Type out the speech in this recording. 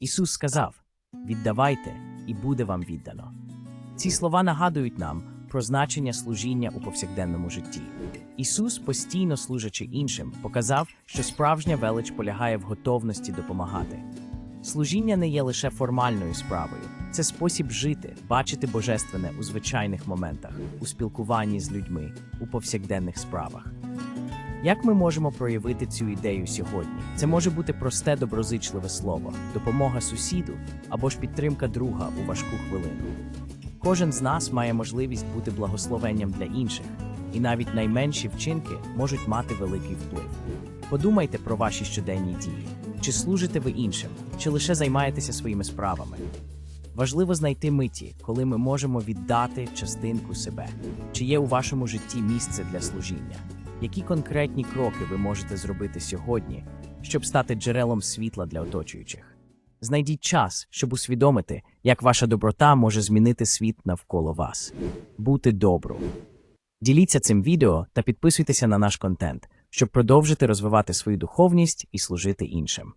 Ісус сказав: Віддавайте, і буде вам віддано. Ці слова нагадують нам про значення служіння у повсякденному житті. Ісус, постійно служачи іншим, показав, що справжня велич полягає в готовності допомагати. Служіння не є лише формальною справою, це спосіб жити, бачити божественне у звичайних моментах, у спілкуванні з людьми, у повсякденних справах. Як ми можемо проявити цю ідею сьогодні? Це може бути просте доброзичливе слово, допомога сусіду або ж підтримка друга у важку хвилину. Кожен з нас має можливість бути благословенням для інших, і навіть найменші вчинки можуть мати великий вплив. Подумайте про ваші щоденні дії. Чи служите ви іншим, чи лише займаєтеся своїми справами? Важливо знайти миті, коли ми можемо віддати частинку себе. Чи є у вашому житті місце для служіння? Які конкретні кроки ви можете зробити сьогодні, щоб стати джерелом світла для оточуючих? Знайдіть час, щоб усвідомити, як ваша доброта може змінити світ навколо вас. Бути добру. Діліться цим відео та підписуйтеся на наш контент, щоб продовжити розвивати свою духовність і служити іншим.